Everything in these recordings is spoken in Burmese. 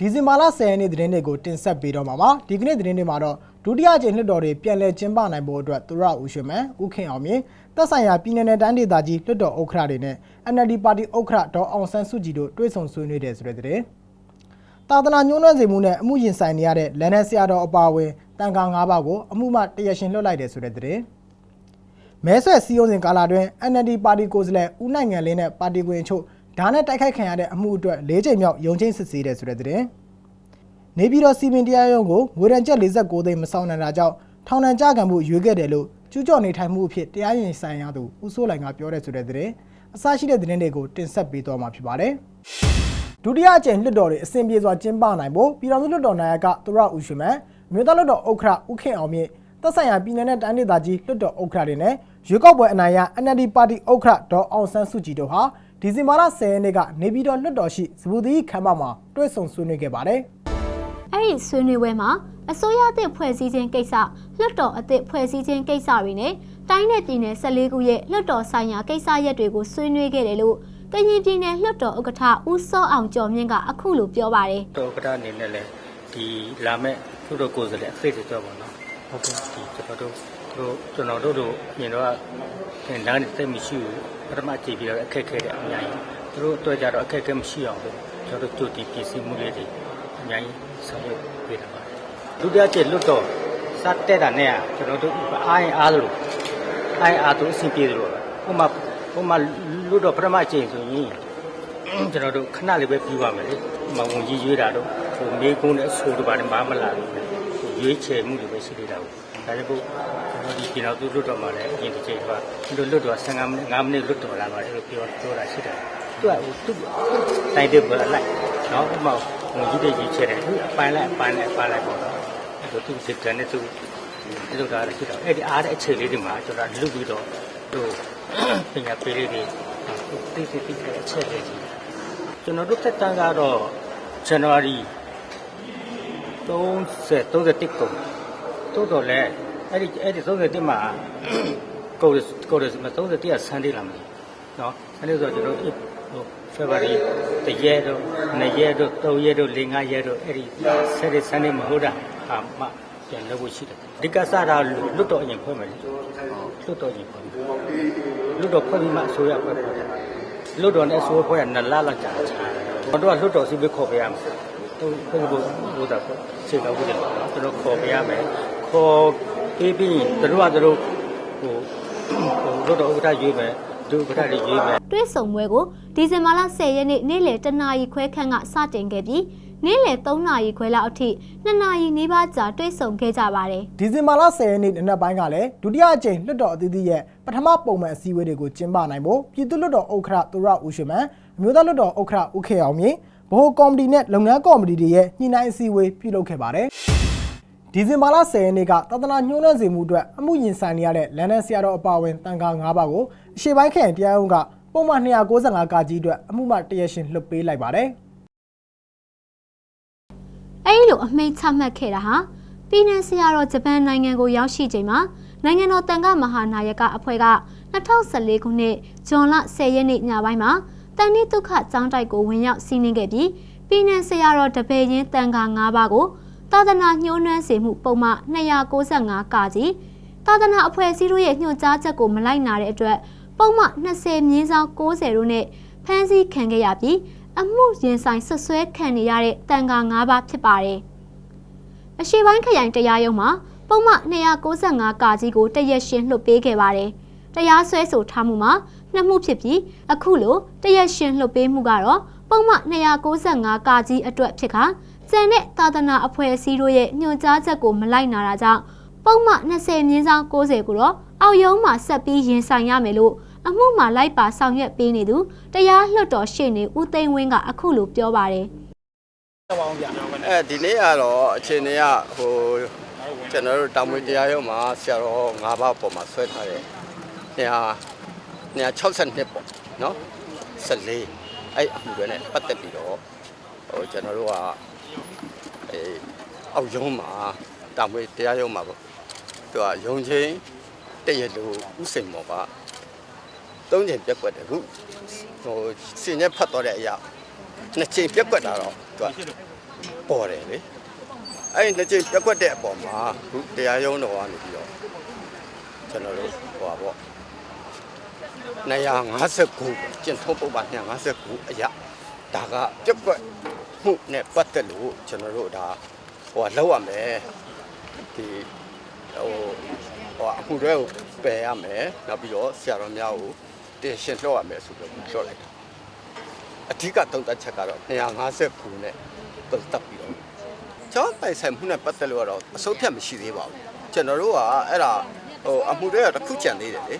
ဒီဇင်ဘာလ10ရက်နေ့သတင်းတွေကိုတင်ဆက်ပေးတော့မှာပါဒီကနေ့သတင်းတွေမှာတော့ဒုတိယကြိမ်လွှတ်တော်တွေပြန်လည်ကျင်းပနိုင်ဖို့အတွက်သူရဦးရွှေမန်းဦးခင်အောင်မြင့်သက်ဆိုင်ရာပြည်내နဲ့တိုင်းဒေသကြီးလွှတ်တော်ဥက္ကဋ္ဌတွေနဲ့ NLD ပါတီဥက္ကဋ္ဌဒေါ်အောင်ဆန်းစုကြည်တို့တွေ့ဆုံဆွေးနွေးတယ်ဆိုတဲ့သတင်းတာသနာညှိုးနှွမ်းစေမှုနဲ့အမှုရင်ဆိုင်နေရတဲ့လန်နယ်ဆရာတော်အပါအဝင်တန်ခါ၅ပါးကိုအမှုမှတရရှင်လွှတ်လိုက်တယ်ဆိုတဲ့သတင်းမဲဆွယ်စည်းရုံးစဉ်ကာလအတွင်း NLD ပါတီကိုယ်စားလှယ်ဦးနိုင်ငံလင်းနဲ့ပါတီဝင်အချို့ ဓာတ်နဲ့တိုက်ခိုက်ခံရတဲ့အမှုအတွက်၄ချိန်မြောက်ရုံချင်းစစ်ဆေးတယ်ဆိုတဲ့သတင်း။နေပြည်တော်စီမင်တရားရုံးကိုငွေရန်ကျပ်49သိန်းမဆောင်နိုင်တာကြောင့်ထောင်ဒဏ်ကြခံမှုရွေးခဲ့တယ်လို့ကျူးကျော်နေထိုင်မှုအဖြစ်တရားရင်ဆိုင်ရသူဦးစိုးလိုင်ကပြောတဲ့ဆိုတဲ့သတင်းအစရှိတဲ့သတင်းတွေကိုတင်ဆက်ပေးသွားမှာဖြစ်ပါတယ်။ဒုတိယအကြိမ်လွှတ်တော်တွေအစဉ်ပြေစွာကျင်းပနိုင်ဖို့ပြည်တော်စုလွှတ်တော်နာယကသူရဦးရွှေမန်းအမျိုးသားလွှတ်တော်ဥက္ကဋ္ဌဦးခင်အောင်မြင့်သက်ဆိုင်ရာပြည်내နဲ့တိုင်းဒေသကြီးလွှတ်တော်ဥက္ကဋ္ဌတွေနဲ့ရွေးကောက်ပွဲအနိုင်ရ NLD ပါတီဥက္ကဋ္ဌဒေါ်အောင်ဆန်းစုကြည်တို့ဟာ ဒီဇင်ဘာလ10ရက်နေ့ကနေပြည်တော်လွှတ်တော်ရှိစပူသီခမ်းမမှာတွေ့ဆုံဆွေးနွေးခဲ့ပါတယ်။အဲ့ဒီဆွေးနွေးပွဲမှာအစိုးရအသစ်ဖွဲ့စည်းခြင်းကိစ္စလွှတ်တော်အသစ်ဖွဲ့စည်းခြင်းကိစ္စတွေနဲ့တိုင်းနယ်ပြည်နယ်14ခုရဲ့လွှတ်တော်ဆိုင်ရာကိစ္စရပ်တွေကိုဆွေးနွေးခဲ့တယ်လို့ကရင်ပြည်နယ်လွှတ်တော်ဥက္ကဋ္ဌဦးစောအောင်ကျော်မြင့်ကအခုလိုပြောပါတယ်တော်ကထအနေနဲ့လည်းဒီလာမဲ့သူတို့ကိုယ်စားလှယ်အသိတွေကြောပေါ့နော်ဟုတ်ကဲ့ဒီကျွန်တော်တို့ တို့ကျွန်တော်တို့တို့မြင်တော့သင်တန်းတိတ်မရှိဘူးပထမကြည့်ပြီးတော့အခက်ခဲတဲ့အများကြီးသူတို့အတွက်ကြတော့အခက်ခဲမရှိအောင်လို့ကျွန်တော်တို့ကြိုတင်ပြင်ဆင်မှုလေးတွေအများကြီးဆောင်ရွက်ပေးတာပါဒုတိယကျလွတ်တော့စတက်တာနဲ့ကျွန်တော်တို့အားရင်အားလို့အားရင်အားတို့အဆင်ပြေတယ်လို့ဥမာဥမာလွတ်တော့ပထမကျင့်ဆိုရင်ကျွန်တော်တို့ခဏလေးပဲပြီးပါမယ်လေ။မဝင်ကြီးရွေးတာတော့ဟိုမေကုန်းနဲ့အဆိုးတို့ဘာမှမလာဘူး။ဟိုရွေးချယ်မှုတွေပဲရှိသေးတာကို။ ဒါကြောင့်ကိုကျွန်တော်ဒီကျွန်တော်တို့လွတ်တော်မှာလည်းအရင်တစ်ချိန်ကသူတို့လွတ်တော်15မိနစ်5မိနစ်လွတ်တော်လာပါတယ်လို့ပြောပြောတာရှိတယ်။သူကဟိုသူတိုင်းတဲ့ပေါ်လိုက်နော်ဥပမာဝင်ကြီးတဲ့ရွေးချယ်တယ်သူအပိုင်းလိုက်အပိုင်းလိုက်အပိုင်းလိုက်ပေါ့နော်။အဲ့တော့သူစစ်တမ်းနဲ့သူလွတ်တာလည်းရှိတယ်။အဲ့ဒီအားတဲ့အခြေလေးတွေမှာကျွန်တော်လွတ်ပြီးတော့ဟိုပညာပေးလေးတွေသိသိသိတဲ့အချက်လေးကြီးကျွန်တော်တို့တက်တန်းကတော့ January 30 31ကုန် တိုးတော့လဲအဲ့ဒီအဲ့ဒီ31မှာကိုယ်ကိုယ်မှာ31က Sunday လာမယ်နော် Sunday ဆိုတော့ကျွန်တော်ဟို February တရက်တော့နှစ်ရက်တော့သုံးရက်တော့၄၅ရက်တော့အဲ့ဒီ Saturday Sunday မဟုတ်တာအာမပြန်လုပ်ဖို့ရှိတယ်ဒီကစားတာလွတ်တော့အရင်ဖွဲ့မယ်လေလွတ်တော့အရင်ဖွဲ့မယ်လွတ်တော့ဖွဲ့ပြီးမှအစိုးရဖွဲ့ဖွဲ့တယ်လွတ်တော်နဲ့ဆိုးဖွဲ့ကနလလောက်ကြာချာကျွန်တော်တို့ကလွတ်တော်စီပဲခေါ်ပေးရမယ်သူဘုရားဘုရားဆိုစေကောက်ဘူးတယ်နော်ကျွန်တော်ခေါ်ပေးရမယ် ခေါ်ပေးပြီးသူတို့ကသူတို့ဟိုဟိုလွတ်တော်ဥက္ကဋ္ဌရွေးမယ်ဒုဥက္ကဋ္ဌတွေရွေးမယ်တွဲဆုံပွဲကိုဒီဇင်ဘာလ10ရက်နေ့နေ့လယ်တနာရီခွဲခန့်ကစတင်ခဲ့ပြီးနေ့လယ်3နာရီခွဲလောက်အထိ2နာရီနီးပါးကြာတွဲဆုံခဲ့ကြပါတယ်ဒီဇင်ဘာလ10ရက်နေ့နံနက်ပိုင်းကလည်းဒုတိယအကြိမ်လွှတ်တော်အသီးသီးရဲ့ပထမပုံမှန်အစည်းအဝေးတွေကိုကျင်းပနိုင်ဖို့ပြည်သူ့လွှတ်တော်ဥက္ကဋ္ဌသူရဦးရွှေမန်းအမျိုးသားလွှတ်တော်ဥက္ကဋ္ဌဦးခေအောင်မြင့်ဗဟိုကော်မတီနဲ့လုပ်ငန်းကော်မတီတွေရဲ့ညှိနှိုင်းအစည်းအဝေးပြုလုပ်ခဲ့ပါတယ် ဒီဇင်ဘာလ10ရက်နေ့ကသာသနာညှိုးနှံစေမှုအတွက်အမှုရင်ဆိုင်နေရတဲ့လန်ဒန်ဆရာတော်အပါအဝင်တန်ခါ9ပါးကိုအရှေ့ပိုင်းခရိုင်တရားရုံးကပုံမှန်295ကကြီးအတွက်အမှုမှတရရှင်လွှတ်ပေးလိုက်ပါတယ်အဲဒီလိုအမိန့်ချမှတ်ခဲ့တာဟာပြည်내ဆရာတော်ဂျပန်နိုင်ငံကိုရောက်ရှိချိန်မှာနိုင်ငံတော်တန်ခါမဟာနာယကအဖွဲ့က2014ခုနှစ်ဇွန်လ10ရက်နေ့ညပိုင်းမှာတန်နိဒုက္ခကျောင်းတိုက်ကိုဝင်ရောက်စီးနင်းခဲ့ပြီးပြည်내ဆရာတော်တပည့်ရင်းတန်ခါ9ပါးကို သာသနာညှိုးနှွမ်းစေမှုပုံမှန်295ကကြီးသာသနာအဖွဲ့အစည်းတို့ရဲ့ညွှန်ကြားချက်ကိုမလိုက်နာတဲ့အတွက်ပုံမှန်20မြင်းဆောင်60တို့နဲ့ဖမ်းဆီးခံခဲ့ရပြီးအမှုရင်ဆိုင်ဆွဆွဲခံနေရတဲ့တန်ခါ9ပါးဖြစ်ပါတယ်။အရှိပိုင်းခရိုင်တရားရုံးမှာပုံမှန်295ကာကြီးကိုတရက်ရှင်လွှတ်ပေးခဲ့ပါတယ်။တရားစွဲဆိုထားမှုမှာနှစ်မှုဖြစ်ပြီးအခုလိုတရက်ရှင်လွှတ်ပေးမှုကတော့ပုံမှန်295ကာကြီးအတွက်ဖြစ်ခါ ကျန်တဲ့သာသနာအဖွဲ့အစည်းတို့ရဲ့ညွှန်ကြားချက်ကိုမလိုက်နာတာကြောင့်ပုံမှန်20မြင်းဆောင်60ကိုတော့အောက်ရုံးမှာဆက်ပြီးရင်ဆိုင်ရမယ်လို့အမှုမှာလိုက်ပါဆောင်ရွက်ပေးနေသူတရားလွှတ်တော်ရှေ့နေဦးသိန်းဝင်းကအခုလိုပြောပါတယ်အဲဒီနေ့ကတော့အချိန်တွေကဟိုကျွန်တော်တို့တာမွေတရားရုံးမှာဆရာတော်၅ပါးပေါ်မှာဆွဲထားတယ်။ညာညာ62ပေါ့နော်14အဲ့အမှုတွေနဲ့ပတ်သက်ပြီးတော့ဟိုကျွန်တော်တို့က အဲအောက်ရုံးမှာတာမွေတရားရုံးမှာပေါ့သူကရုံချင်းတည့်ရလို့ဥစိန်မော်ကသုံးချိန်ပြက်ကွက်တယ်ခုဟိုစင်ရက်ဖတ်တော့တဲ့အရာနှစ်ချိန်ပြက်ကွက်တာတော့သူကပေါ်တယ်လေအဲ့ဒီနှစ်ကြိမ်ပြက်ကွက်တဲ့အပေါ်မှာခုတရားရုံးတော်ကနေပြီးတော့ကျွန်တော်တို့ဟိုပါပေါ့259ကျင့်ထုံးပုဒ်ပါ259အရာဒါကပြက်ကွက် မှုနဲ့ပတ်သက်လို့ကျွန်တော်တို့ဒါဟိုလောက်ရမယ်ဒီဟိုဟိုအမှုတွေကိုပယ်ရမယ်နောက်ပြီးတော့ဆရာတော်များကိုတင်ရှင်လှော့ရမယ်ဆိုပြီးတော့ပြောလိုက်တာအဓိကတုံ့တက်ချက်ကတော့259နဲ့တုံ့တက်ပြီးတော့ကျောင်းပိုင်ဆိုင်မှုနဲ့ပတ်သက်လို့ကတော့အဆုံးဖြတ်မရှိသေးပါဘူးကျွန်တော်တို့ကအဲ့ဒါဟိုအမှုတွေကတစ်ခုကြံသေးတယ်လေ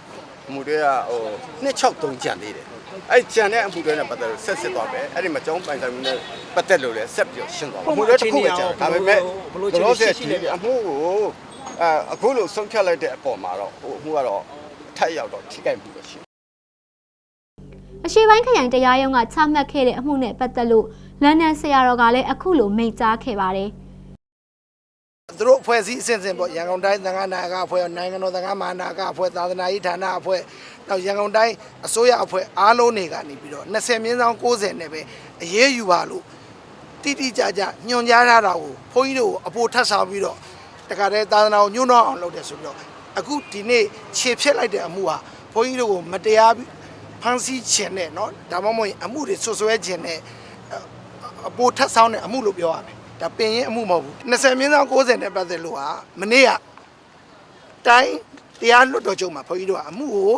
အမှုတွေကဟို263ကြံသေးတယ် အဲ့ကြံတဲ့အမှုတွေနဲ့ပတ်သက်လို့ဆက်စစ်သွားပဲအဲ့ဒီမှာကျောင်းပိုင်ဆိုင်မှုနဲ့ပတ်သက်လို့လည်းဆက်ပြီးတော့ရှင်းသွားပါအမှုတွေတစ်ခုပဲကြံဒါပေမဲ့ဘလို့ဆက်ဒီအမှုကိုအဲအခုလို့ဆုံးဖြတ်လိုက်တဲ့အပေါ်မှာတော့ဟိုအမှုကတော့ထပ်ရောက်တော့ထိခိုက်မှုပဲရှိအရှိပိုင်းခရိုင်တရားရုံးကချမှတ်ခဲ့တဲ့အမှုနဲ့ပတ်သက်လို့လန်ဒန်ဆရာတော်ကလည်းအခုလိုမိန့်ကြားခဲ့ပါတယ် သူတို့အဖွဲ့အစည်းအစဉ်စဉ်ပေါ့ရန်ကုန်တိုင်းသံဃာနာယကအဖွဲ့နိုင်ငံတော်သံဃာမဟာနာယကအဖွဲ့သာသနာရေးဌာနအဖွဲ့နောက်ရန်ကုန်တိုင်းအစိုးရအဖွဲ့အားလုံးတွေကနေပြီးတော့20မြင်းဆောင်60နဲ့ပဲအရေးယူပါလို့တိတိကျကျညွှန်ကြားထားတာကိုဘုန်းကြီးတို့ကိုအပိုထပ်ဆောင်ပြီးတော့တခါတည်းသာသနာကိုညှို့နှောင်းအောင်လုပ်တယ်ဆိုပြီးတော့အခုဒီနေ့ခြေဖြစ်လိုက်တဲ့အမှုဟာဘုန်းကြီးတို့ကိုမတရားဖမ်းဆီးခြင်းနဲ့เนาะဒါမှမဟုတ်ရင်အမှုတွေဆွဆွဲခြင်းနဲ့ အပိုထက်ဆောင်တဲ့အမှုလို့ပြောရမယ် ဒါပင်ရင်အမှုမဟုတ်ဘူး20မြင်းဆောင်60နဲ့ပတ်သက်လို့ဟာမနေ့ကတိုင်းတရားလွတ်တော်ချုပ်မှာဘုန်းကြီးတို့ကအမှုကို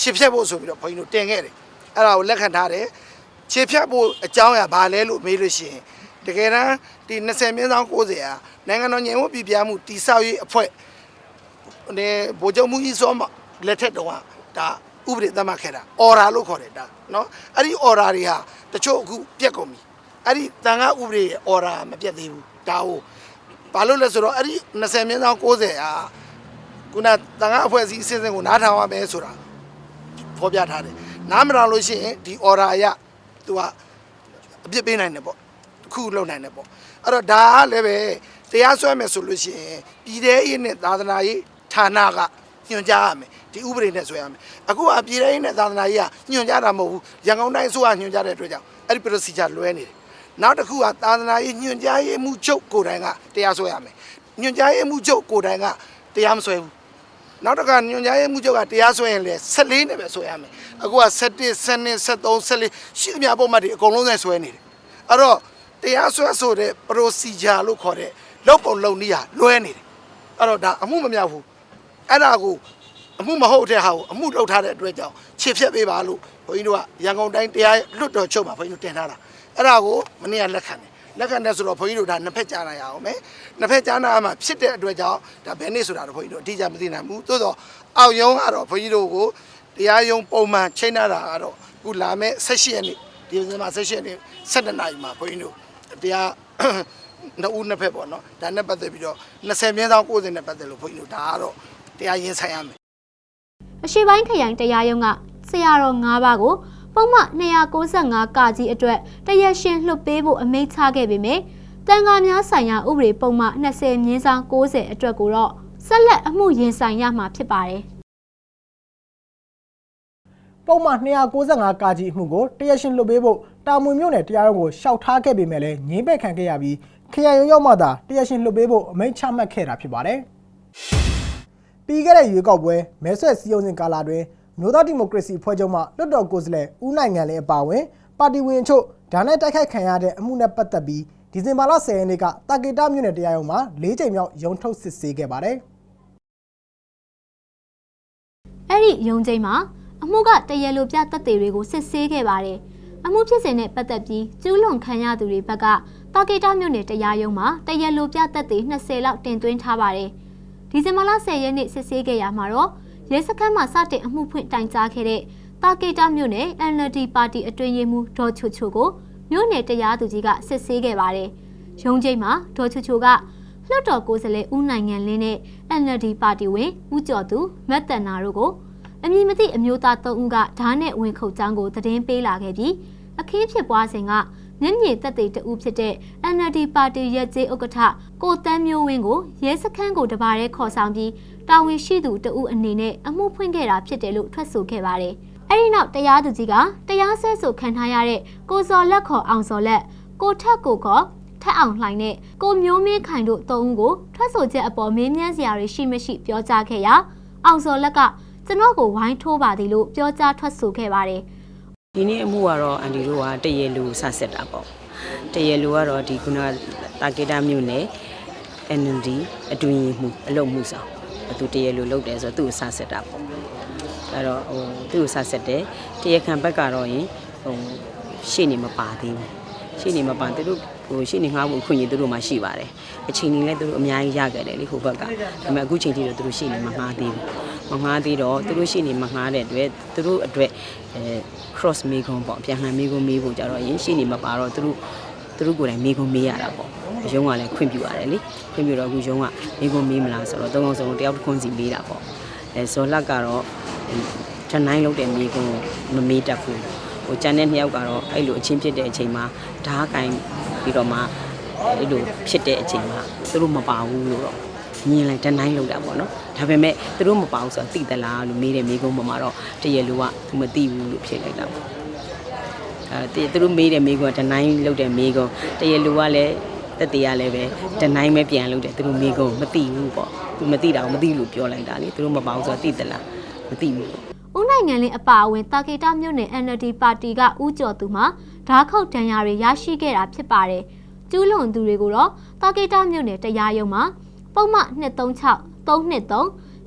ခြေဖြတ်ဖို့ဆိုပြီးတော့ဘုန်းကြီးတို့တင်ခဲ့တယ်အဲ့ဒါကိုလက်ခံထားတယ်ခြေဖြတ်ဖို့အကြောင်းအရာဘာလဲလို့မေးလို့ရှိရင်တကယ်တမ်းဒီ20မြင်းဆောင်60ဟာနိုင်ငံတော်ညီညွတ်ပြည်ပြမှုတိဆောက်ရေးအဖွဲ့ဒီဗိုလ်ချုပ်မှုကြီးစောမလက်ထက်တော့ကဒါဥပဒေသတ်မှတ်ခဲ့တာအော်ရာလို့ခေါ်တယ်ဒါเนาะအဲ့ဒီအော်ရာတွေဟာတချို့အခုပြက်ကုန်ပြီ အဲ့ဒီတန်ခါဥပဒေရဲ့အော်ရာမပြတ်သေးဘူးဒါကိုဘာလို့လဲဆိုတော့အဲ့ဒီ20မြင်းဆောင်60ဟာခုနတန်ခါအဖွဲ့အစည်းအစဉ်စဉ်ကိုနားထောင်ရမယ်ဆိုတာဖော်ပြထားတယ်နားမထောင်လို့ရှိရင်ဒီအော်ရာအရသူကအပြစ်ပေးနိုင်တယ်ပေါ့တစ်ခုလုပ်နိုင်တယ်ပေါ့အဲ့တော့ဒါကလည်းပဲတရားစွဲမယ်ဆိုလို့ရှိရင်ပြည်ထောင်ရေးနဲ့သာသနာရေးဌာနကညွှန်ကြားရမယ်ဒီဥပဒေနဲ့ဆွဲရမယ်အခုကပြည်ထောင်ရေးနဲ့သာသနာရေးကညွှန်ကြားတာမဟုတ်ဘူးရန်ကုန်တိုင်းအစိုးရညွှန်ကြားတဲ့အတွက်ကြောင့်အဲ့ဒီ procedure လွဲနေတယ် နောက်တစ်ခုကသာသနာရေးညွှန်ကြားရေးမှုချုပ်ကိုယ်တိုင်ကတရားစွဲရမယ်ညွှန်ကြားရေးမှုချုပ်ကိုယ်တိုင်ကတရားမစွဲဘူးနောက်တစ်ခါညွန်ကြားရေးမှုချုပ်ကတရားစွဲရင်လေ14နဲ့ပဲဆွဲရမယ်အခုက17 12 13 14ရှိသမျှပုံမှန်တွေအကုန်လုံးနဲ့ဆွဲနေတယ်အဲ့တော့တရားစွဲဆိုတဲ့ procedure လို့ခေါ်တဲ့လုပ်ပုံလုပ်နည်းဟာလွဲနေတယ်အဲ့တော့ဒါအမှုမမြောက်ဘူးအဲ့ဒါကိုအမှုမဟုတ်တဲ့ဟာကိုအမှုလုပ်ထားတဲ့အတွက်ကြောင့်ခြေဖြတ်ပေးပါလို့ဘုန်းကြီးတို့ကရန်ကုန်တိုင်းတရားလွတ်တော်ချုပ်မှာဘုန်းကြီးတို့တင်ထားတာ အဲ့ဒါကိုမနေ့ကလက်ခံတယ်လက်ခံတယ်ဆိုတော့ဘုန်းကြီးတို့ဒါနှစ်ဖက်ကြားနိုင်ရအောင်မယ်နှစ်ဖက်ကြားနိုင်မှာဖြစ်တဲ့အတွက်ကြောင့်ဒါဘယ်နေ့ဆိုတာတော့ဘုန်းကြီးတို့အတိအကျမသိနိုင်ဘူးသို့တော့အောက်ယုံကတော့ဘုန်းကြီးတို့ကိုတရားယုံပုံမှန်ချိန်ထားတာကတော့ခုလာမဲ့16ရက်နေ့ဒီဇင်ဘာ16ရက်နေ့17နာရီမှာဘုန်းကြီးတို့တရားနှစ်ဦးနှစ်ဖက်ပေါ့နော်ဒါနဲ့ပတ်သက်ပြီးတော့20မြင်းဆောင်90နဲ့ပတ်သက်လို့ဘုန်းကြီးတို့ဒါကတော့တရားရင်ဆိုင်ရမယ်အရှိပိုင်းခရိုင်တရားရုံးကဆရာတော်၅ပါးကို ပုံမှန်295ကကြီးအတွက်တရက်ရှင်လွှတ်ပေးဖို့အမိန့်ချခဲ့ပေမယ့်တန်ခါများဆိုင်ရာဥပဒေပုံမှန်20မြင်းဆောင်60အတွက်ကိုတော့ဆက်လက်အမှုရင်ဆိုင်ရမှာဖြစ်ပါတယ်ပုံမှန်295ကာကြီးအမှုကိုတရားရှင်လွတ်ပေးဖို့တာမွေမြို့နယ်တရားရုံးကိုရှောက်ထားခဲ့ပေမဲ့လည်းငင်းပယ်ခံခဲ့ရပြီးခရိုင်ရုံးရောက်မှသာတရားရှင်လွတ်ပေးဖို့အမိန့်ချမှတ်ခဲ့တာဖြစ်ပါတယ်။ပြီးခဲ့တဲ့ရွေးကောက်ပွဲမဲဆွယ်စည်းရုံးစဉ်ကာလတွင် မြို့သားဒီမိုကရေစီအဖွဲ့ချုပ်မှလွတ်တော်ကိုယ်စားလှယ်ဦးနိုင်ငံလင်းအပါအဝင်ပါတီဝင်အချို့ဒါနဲ့တိုက်ခိုက်ခံရတဲ့အမှုနဲ့ပတ်သက်ပြီးဒီဇင်ဘာလ10ရက်နေ့ကတာကေတာမြို့နယ်တရားရုံးမှာ၄ချိန်မြောက်ရုံးထုတ်စစ်ဆေးခဲ့ပါတယ်။အဲ့ဒီရုံးချိန်မှာအမှုကတရလိုပြတက်သေးတွေကိုစစ်ဆေးခဲ့ပါတယ်။အမှုဖြစ်စဉ်နဲ့ပတ်သက်ပြီးကျူးလွန်ခံရသူတွေဘက်ကတာကေတာမြို့နယ်တရားရုံးမှာတရလိုပြတက်သေး20လောက်တင်သွင်းထားပါတယ်။ဒီဇင်ဘာလ10ရက်နေ့စစ်ဆေးခဲ့ရမှာတော့ ရဲစခန်းမှာစတင်အမှုဖွင့်တိုင်ကြားခဲ့တဲ့တာကေတာမြို့နယ် NLD ပါတီအတွင်းရေးမှူးဒေါ်ချိုချိုကိုမြို့နယ်တရားသူကြီးကစစ်ဆေးခဲ့ပါတယ်။ရုံးချိန်မှာဒေါ်ချိုချိုကလွှတ်တော်ကိုယ်စားလှယ်ဦးနိုင်ငံလင်းနဲ့ NLD ပါတီဝင်ဦးကျော်သူမက်တန်နာတို့ကိုအမည်မသိအမျိုးသား၃ဦးကဓာတ်နဲ့ဝင်ခုတ်ကြောင်းကိုသတင်းပေးလာခဲ့ပြီးအခင်းဖြစ်ပွားစဉ်က မျက်မြင်သက်သေတဦးဖြစ်တဲ့ NLD ပါတီရက်ကျေးဥက္ကဋ္ဌကိုတန်းမျိုးဝင်းကိုရဲစခန်းကိုတပါးရဲခေါ်ဆောင်ပြီးတာဝန်ရှိသူတဦးအနေနဲ့အမှုဖွင့်ခဲ့တာဖြစ်တယ်လို့ထွက်ဆိုခဲ့ပါတယ်။အဲဒီနောက်တရားသူကြီးကတရားစွဲဆိုခံထားရတဲ့ကိုစော်လက်ခေါ်အောင်စော်လက်ကိုထက်ကိုခေါ်ထက်အောင်လှိုင်နဲ့ကိုမျိုးမင်းခိုင်တို့သုံးဦးကိုထွက်ဆိုချက်အပေါ်မေးမြန်းစရာတွေရှိမရှိပြောကြားခဲ့ရာအောင်စော်လက်ကကျွန်တော်ကိုဝိုင်းထိုးပါသည်လို့ပြောကြားထွက်ဆိုခဲ့ပါတယ် ဒီနေ့အမှုကတော့အန်ဒီတို့ကတရေလူစဆက်တာပေါ့တရေလူကတော့ဒီခုနတာကေတာမြို့နယ် NND အတွင်းမှုအလုပ်မှုဆောင်သူတရေလူလုပ်တယ်ဆိုတော့သူ့ကိုစဆက်တာပေါ့အဲ့တော့ဟိုသူ့ကိုစဆက်တယ်တရေခံဘက်ကတော့ရင်ဟိုရှေ့နေမပါသေးဘူး ရှေ့နေမပါသူတို့ဟိုရှေ့နေငှားဖို့ခွင့်ရသူတို့မှရှိပါတယ်အချိန်ကြီးလဲသူတို့အများကြီးရခဲ့တယ်လေဟိုဘက်ကဒါပေမဲ့အခုချိန်ထိတော့သူတို့ရှေ့နေမငှားသေးဘူးမငှားသေးတော့သူတို့ရှေ့နေမငှားတဲ့အတွက်သူတို့အတွက်အဲ cross မေကွန်ပေါ့ပြန်လှန်မေကွန်မေးဖို့ကြတော့ရင်ရှေ့နေမပါတော့သူတို့သူတို့ကိုယ်တိုင်မေကွန်မေးရတာပေါ့ရုံးကလည်းခွင့်ပြုရတယ်လေခွင့်ပြုတော့အခုရုံးကမေကွန်မေးမလားဆိုတော့သုံးအောင်ဆုံးတယောက်တစ်ခွန်းစီမေးတာပေါ့အဲဇော်လက်ကတော့တနိုင်လုံးတဲ့မေကွန်မမေးတတ်ဘူး ဟိုကျန်တဲ့နှစ်ယောက်ကတော့အဲ့လိုအချင်းဖြစ်တဲ့အချိန်မှာဓားကင်ပြီးတော့မှအဲ့လိုဖြစ်တဲ့အချိန်မှာသူတို့မပါဘူးလို့တော့မြင်လိုက်တနိုင်လောက်တာပေါ့နော်ဒါပေမဲ့သူတို့မပါဘူးဆိုတော့သိသလားလို့မေးတယ်မေးကုန်းပေါ်မှာတော့တရလူကသူမသိဘူးလို့ဖြေလိုက်တာပေါ့အဲသူတို့မေးတယ်မေးကုန်းကတနိုင်လောက်တယ်မေးကုန်းတရလူကလည်းတက်တရားလည်းပဲတနိုင်ပဲပြန်လုပ်တယ်သူတို့မေးကုန်းမသိဘူးပေါ့သူမသိတာကိုမသိလို့ပြောလိုက်တာလေသူတို့မပါဘူးဆိုတော့သိသလားမသိဘူးပေါ့ ဦးနိုင်ငံလင်းအပါအဝင်တာကေတာမြို့နယ် NLD ပါတီကဦးကျော်သူမှာဓာတ်ခုတ်တန်ရာတွေရရှိခဲ့တာဖြစ်ပါတယ်။ကျူးလွန်သူတွေကိုတော့တာကေတာမြို့နယ်တရားရုံးမှာပုံမှန်236 323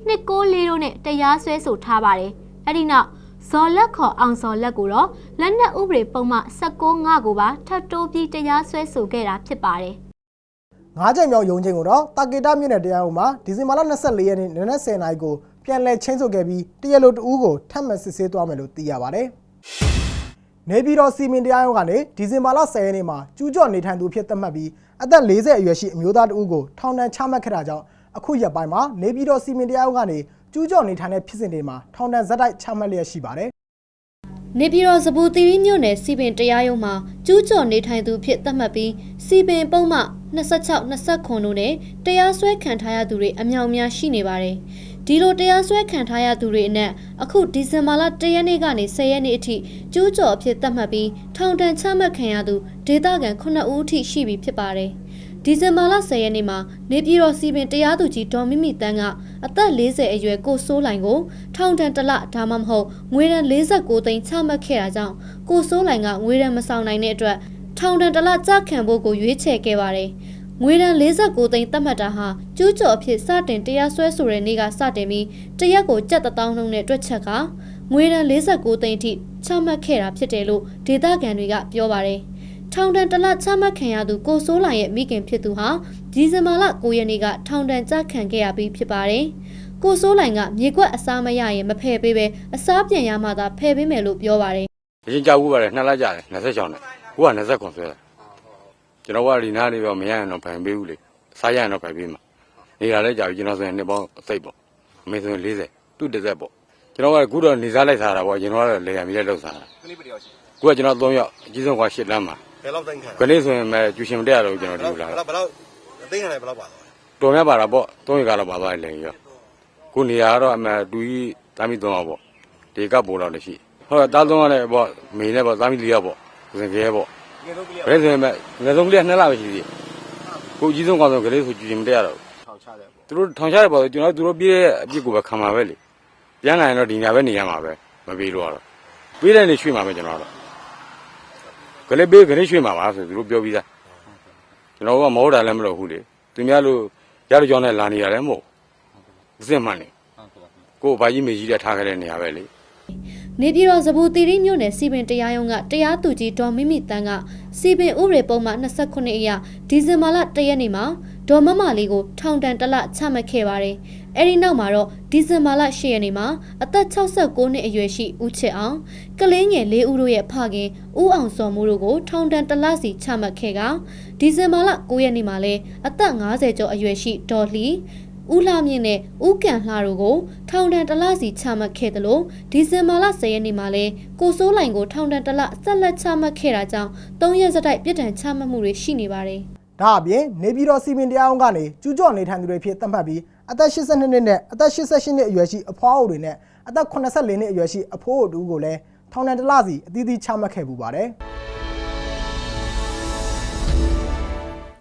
294တို့နဲ့တရားစွဲဆိုထားပါတယ်။အဲ့ဒီနောက်ဇော်လက်ခေါ်အောင်ဇော်လက်ကိုတော့လက်နက်ဥပဒေပုံမှန်16ငါကိုပါထပ်တိုးပြီးတရားစွဲဆိုခဲ့တာဖြစ်ပါတယ်။ငါးကြိမ်မြောက်ရုံးချင်းကိုတော့တာကေတာမြို့နယ်တရားရုံးမှာဒီဇင်ဘာလ24ရက်နေ့နနက်10:00နာရီကို ပြန်လည်ချင်းဆိုခဲ့ပြီးတရားလိုတဦးကိုထပ်မံစစ်ဆေးသွားမယ်လို့သိရပါတယ်။နေပြည်တော်စီမင်းတရားရုံးကနေဒီဇင်ဘာလ10ရက်နေ့မှာကျူးကျော်နေထိုင်သူအဖြစ်သတ်မှတ်ပြီးအသက်40အရွယ်ရှိအမျိုးသားတဦးကိုထောင်ဒဏ်ချမှတ်ခဲ့တာကြောင့်အခုရက်ပိုင်းမှာနေပြည်တော်စီမင်းတရားရုံးကနေကျူးကျော်နေထိုင်တဲ့ဖြစ်စဉ်တွေမှာထောင်ဒဏ်ဇက်တိုက်ချမှတ်လျက်ရှိပါတယ်။နေပြည်တော်စပူတီရီမြို့နယ်စီပင်တရားရုံးမှာကျူးကျော်နေထိုင်သူဖြစ်သတ်မှတ်ပြီးစီပင်ပုံမှ26 29တို့နဲ့တရားစွဲခံထားရသူတွေအမြောက်အများရှိနေပါတယ်။ ဒီလိုတရားစွဲခံထားရသူတွေအနက်အခုဒီဇင်ဘာလ1ရက်နေ့ကနေ10ရက်နေ့အထိကျူးကျော်အဖြစ်သတ်မှတ်ပြီးထောင်ဒဏ်ချမှတ်ခံရသူဒေသခံ9ဦးအထိရှိပြီဖြစ်ပါတယ်။ဒီဇင်ဘာလ10ရက်နေ့မှာနေပြည်တော်စီပင်တရားသူကြီးဒေါ်မိမိတန်းကအသက်40အရွယ်ကိုစိုးလိုင်ကိုထောင်ဒဏ်တစ်လဒါမှမဟုတ်ငွေဒဏ်49သိန်းချမှတ်ခဲ့တာကြောင့်ကိုစိုးလိုင်ကငွေဒဏ်မဆောင်နိုင်တဲ့အတွက်ထောင်ဒဏ်တစ်လကြခံဖို့ကိုရွေးချယ်ခဲ့ပါတယ်။ ငွေဒဏ်49သိန်းသတ်မှတ်တာဟာကျူးကျော်အဖြစ်စတင်တရားစွဲဆိုတဲ့နေ့ကစတင်ပြီးတရက်ကိုကြက်တစ်သောင်းနှုန်းနဲ့တွက်ချက်ကငွေဒဏ်49သိန်းအထိချမှတ်ခဲ့တာဖြစ်တယ်လို့ဒေသခံတွေကပြောပါတယ်။ထောင်ဒဏ်တစ်လချမှတ်ခံရသူကိုစိုးလိုင်ရဲ့မိခင်ဖြစ်သူဟာဒီဇင်ဘာလ9ရက်နေ့ကထောင်ဒဏ်ကြခံခဲ့ရပြီးဖြစ်ပါတယ်။ကိုစိုးလိုင်ကမြေကွက်အစားမရရင်မဖယ်ပေးပဲအစားပြန်ရမှသာဖယ်ပေးမယ်လို့ပြောပါတယ်အရင်ကြောက်ဘူးပါတယ်နှစ်လကြာတယ်26နဲ့ကိုက20ခွန်ဆွဲတာ ကျွန်တော်ကဒီနားလေးတော့မရရင်တော့ဖန်ပေးဘူးလေစားရရင်တော့ဖန်ပေးမှာနေတာလည်းကြာပြီကျွန်တော်ဆိုရင်နှစ်ပေါင်းအစိတ်ပေါ့အမေဆိုရင်40သူ့တစ်သက်ပေါ့ကျွန်တော်ကခုတော့နေစားလိုက်စားတာပေါ့ကျွန်တော်ကလေရံပြီးလက်လောက်စားတာကလေးပတယောက်ရှိခုကကျွန်တော်3ယောက်အကြီးဆုံးက8လမ်းမှာဘယ်လောက်သိန်းခံခလေးဆိုရင်မဲ့ကျူရှင်မတက်ရတော့ကျွန်တော်ဒီလိုလာဘယ်လောက်ဘယ်လောက်သိန်းခံတယ်ဘယ်လောက်ပါသွားလဲတော်များပါတာပေါ့3ရက်ကတော့ပါသွားတယ်လေရောခုနေရာကတော့အမှတူကြီးတာမီ3ယောက်ပေါ့ဒီကပို့တော့လည်းရှိဟုတ်တားသုံးရတဲ့ပေါ့မေနဲ့ပေါ့တာမီ4ယောက်ပေါ့စင်ကဲပေါ့ငယ်ဆုံး ကလေးဘယ်ဆိုရင်မဲ့ငယ်ဆုံးကလေးက2လပဲရှိသေးတယ်ကိုအကြီးဆုံးကောင်ဆုံးကလေးဆိုကျူရှင်မတက်ရတော့ထောင်ချတယ်ပေါ့သူတို့ထောင်ချရပေါ့ကျွန်တော်တို့သူတို့ပြေးတဲ့အပြစ်ကိုပဲခံမှာပဲလေပြန်လာရင်တော့ဒီညာပဲနေရမှာပဲမပြေးလို့ကတော့ပြေးတဲ့နေရွှေ့မှာပဲကျွန်တော်တို့ကလေးပေးကလေးရွှေ့မှာပါဆိုသူတို့ပြောပြီးသားကျွန်တော်ကမဟုတ်တာလည်းမလုပ်ဘူးလေသူများလို့ရတဲ့ကြောင်းနဲ့လာနေရတယ်မဟုတ်အစ်စ်မှန်နေကိုယ်ဘာကြီးမေကြီးတဲ့ထားခဲ့တဲ့နေရာပဲလေ။ နေပြည်တော်စပူတီရီမြို့နယ်စီပင်တရားရုံးကတရားသူကြီးဒေါ်မိမိတန်းကစီပင်ဥပဒေပုံမှန်29အရဒီဇင်ဘာလ1ရက်နေ့မှာဒေါ်မမလေးကိုထောင်ဒဏ်တစ်လချမှတ်ခဲ့ပါတယ်။အဲဒီနောက်မှာတော့ဒီဇင်ဘာလ10ရက်နေ့မှာအသက်69နှစ်အရွယ်ရှိဦးချစ်အောင်ကလေးငယ်၄ဦးတို့ရဲ့ဖခင်ဦးအောင်စော်မိုးတို့ကိုထောင်ဒဏ်တစ်လစီချမှတ်ခဲ့ကဒီဇင်ဘာလ9ရက်နေ့မှာလည်းအသက်50ကျော်အရွယ်ရှိဒေါ်လီ ဦးလှမြင့်နဲ့ဦးကန်လှတို့ကိုထောင်ဒဏ်တစ်လစီချမှတ်ခဲ့တယ်လို့ဒီဇင်ဘာလ10ရက်နေ့မှာလဲကိုစိုးလိုင်ကိုထောင်ဒဏ်တစ်လဆက်လက်ချမှတ်ခဲ့တာကြောင့်၃ရက်စတိုက်ပြစ်ဒဏ်ချမှတ်မှုတွေရှိနေပါတယ်ဒါအပြင်နေပြည်တော်စီမင်းတရားရုံးကနေကျူးကျော်နေထိုင်သူတွေဖြစ်သတ်မှတ်ပြီးအသက်82နှစ်နဲ့အသက်88နှစ်အရွယ်ရှိအဖွားအိုတွေနဲ့အသက်84နှစ်အရွယ်ရှိအဖိုးအိုတူကိုလည်းထောင်ဒဏ်တစ်လစီအသီးသီးချမှတ်ခဲ့ပူပါတယ်။